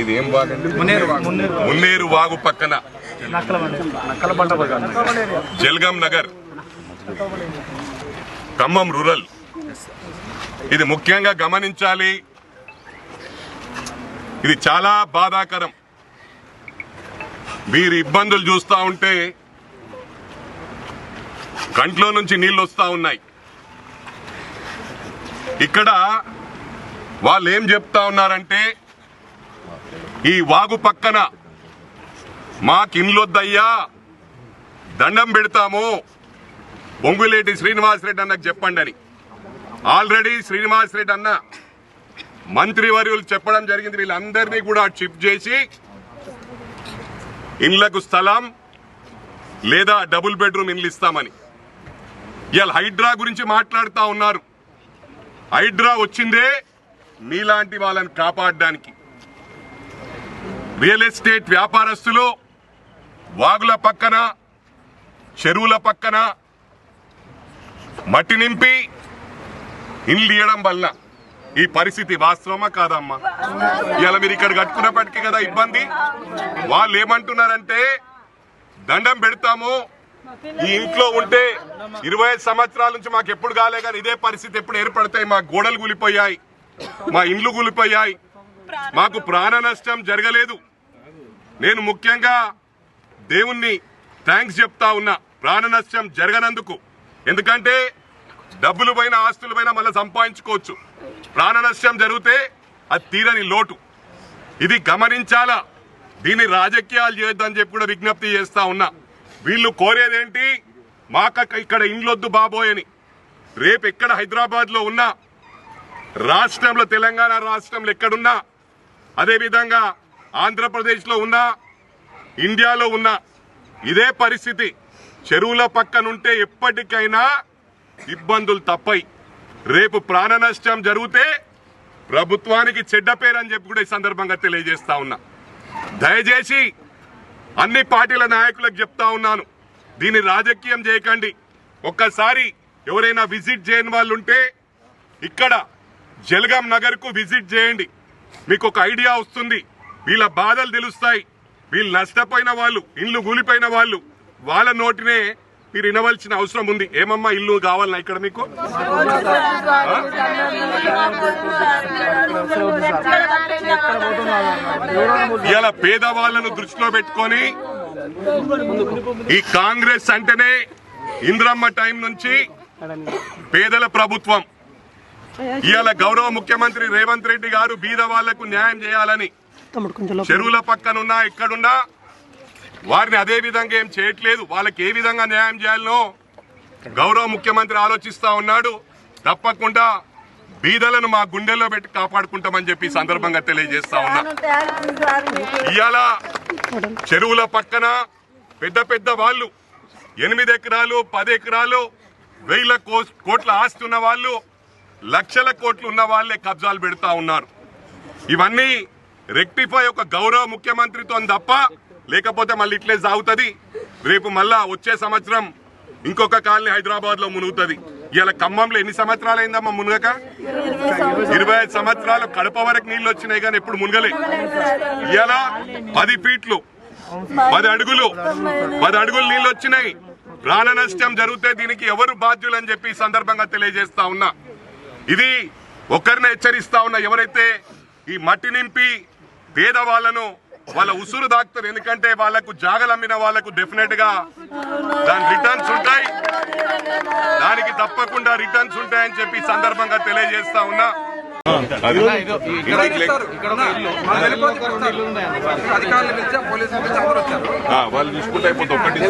ఇది ఏం బాగండి మున్నేరు వాగు. పక్కన. జల్గాం నగర్. ఖమ్మం రూరల్. ఇది ముఖ్యంగా గమనించాలి. ఇది చాలా బాధాకరం. మీరు ఇబ్బందులు చూస్తూ ఉంటే కంట్లో నుంచి నీళ్ళు వస్తూ ఉన్నాయి. ఇక్కడ వాళ్ళు ఏం చెప్తా ఉన్నారంటే ఈ వాగు పక్కన మాకిన్లొద్దయ్యా దండం పెడతాము. బొంగులేటి శ్రీనివాసరెడ్డి అన్నకు చెప్పండి అని ఆల్రెడీ శ్రీనివాసరెడ్డి అన్న మంత్రివర్యులు చెప్పడం జరిగింది. వీళ్ళందరినీ కూడా షిఫ్ట్ చేసి ఇండ్లకు స్థలం లేదా డబుల్ బెడ్రూమ్ ఇండ్లు ఇస్తామని. ఇవాళ హైడ్రా గురించి మాట్లాడుతూ ఉన్నారు. హైడ్రా వచ్చిందే మీలాంటి వాళ్ళని కాపాడడానికి. రియల్ ఎస్టేట్ వ్యాపారస్తులు వాగుల పక్కన చెరువుల పక్కన మట్టి నింపి ఇండ్లు ఇవ్వడం వల్ల ఈ పరిస్థితి వాస్తవమా కాదమ్మా? ఇలా మీరు ఇక్కడ కట్టుకున్నప్పటికీ కదా ఇబ్బంది. వాళ్ళు ఏమంటున్నారంటే దండం పెడతాము. ఈ ఇంట్లో ఉంటే ఇరవై సంవత్సరాల నుంచి మాకు ఎప్పుడు కాలే కానీ ఇదే పరిస్థితి ఎప్పుడు ఏర్పడతాయి. మా గోడలు కూలిపోయాయి మా ఇండ్లు కూలిపోయాయి మాకు ప్రాణ నష్టం జరగలేదు. నేను ముఖ్యంగా దేవుణ్ణి థ్యాంక్స్ చెప్తా ఉన్నా. ప్రాణ నష్టం జరగనందుకు. ఎందుకంటే డబ్బులు పైన ఆస్తుల పైన మళ్ళీ సంపాదించుకోవచ్చు. ప్రాణ నష్టం జరిగితే అది తీరని లోటు. ఇది గమనించాలా? దీన్ని రాజకీయాలు చేయొద్దని చెప్పి కూడా విజ్ఞప్తి చేస్తా ఉన్నా. వీళ్ళు కోరేదేంటి? మాక ఇక్కడ ఇండ్లొద్దు బాబోయని రేపు ఎక్కడ హైదరాబాద్లో ఉన్నా రాష్ట్రంలో తెలంగాణ రాష్ట్రంలో ఎక్కడున్నా అదేవిధంగా ఆంధ్రప్రదేశ్లో ఉన్నా ఇండియాలో ఉన్నా ఇదే పరిస్థితి. చెరువుల పక్కనుంటే ఎప్పటికైనా ఇబ్బందులు తప్పై రేపు ప్రాణ నష్టం జరిగితే ప్రభుత్వానికి చెడ్డ పేరు అని చెప్పి కూడా ఈ సందర్భంగా తెలియజేస్తా ఉన్నా. దయచేసి అన్ని పార్టీల నాయకులకు చెప్తా ఉన్నాను. దీన్ని రాజకీయం చేయకండి. ఒక్కసారి ఎవరైనా విజిట్ చేయని వాళ్ళు ఉంటే ఇక్కడ జలగాం నగర్కు విజిట్ చేయండి. మీకు ఒక ఐడియా వస్తుంది. వీళ్ళ బాధలు తెలుస్తాయి. వీళ్ళు నష్టపోయిన వాళ్ళు ఇల్లు కూలిపోయిన వాళ్ళు వాళ్ళ నోటినే మీరు వినవలసిన అవసరం ఉంది. ఏమమ్మా ఇల్లు కావాలన్నా ఇక్కడ మీకు? ఇలా పేదవాళ్ళను దృష్టిలో పెట్టుకొని ఈ కాంగ్రెస్ అంటేనే ఇంద్రమ్మ టైం నుంచి పేదల ప్రభుత్వం. ఇవాళ గౌరవ ముఖ్యమంత్రి రేవంత్ రెడ్డి గారు బీద వాళ్ళకు న్యాయం చేయాలని చెరువుల పక్కనున్నా ఇక్కడున్నా వారిని అదే విధంగా ఏం చేయట్లేదు. వాళ్ళకి ఏ విధంగా న్యాయం చేయాలనో గౌరవ ముఖ్యమంత్రి ఆలోచిస్తా ఉన్నాడు. తప్పకుండా బీదలను మా గుండెల్లో పెట్టి కాపాడుకుంటామని చెప్పి సందర్భంగా తెలియజేస్తా ఉన్నా. ఇవాళ చెరువుల పక్కన పెద్ద పెద్ద వాళ్ళు ఎనిమిది ఎకరాలు పది ఎకరాలు వేల కోట్ల ఆస్తి ఉన్న వాళ్ళు లక్షల కోట్లు ఉన్న వాళ్ళే కబ్జాలు పెడతా ఉన్నారు. ఇవన్నీ రెక్టిఫై ఒక గౌరవ ముఖ్యమంత్రితో తప్ప లేకపోతే మళ్ళీ ఇట్లే సాగుతుంది. రేపు మళ్ళా వచ్చే సంవత్సరం ఇంకొక కాలనీ హైదరాబాద్లో మునుగుతుంది. ఇలా ఖమ్మంలో ఎన్ని సంవత్సరాలు అయిందమ్మా మునగక? ఇరవై ఐదు సంవత్సరాలు కడప వరకు నీళ్ళు వచ్చినాయి కానీ ఎప్పుడు మునగలే. ఇలా పది ఫీట్లు పది అడుగులు పది అడుగులు నీళ్ళు వచ్చినాయి. ప్రాణ నష్టం జరిగితే దీనికి ఎవరు బాధ్యులు అని చెప్పి సందర్భంగా తెలియజేస్తా ఉన్నా. ఇది ఒకరిని హెచ్చరిస్తా ఉన్నా. ఎవరైతే ఈ మట్టి నింపి పేదవాళ్ళను వాళ్ళ ఉసురు దాక్తారు. ఎందుకంటే వాళ్ళకు జాగలు అమ్మిన వాళ్ళకు డెఫినెట్గా దాని రిటర్న్స్ ఉంటాయి. దానికి తప్పకుండా రిటర్న్స్ ఉంటాయని చెప్పి సందర్భంగా తెలియజేస్తా ఉన్నా. వాళ్ళు చూసుకుంటే అయిపోతుంది. ఒకటి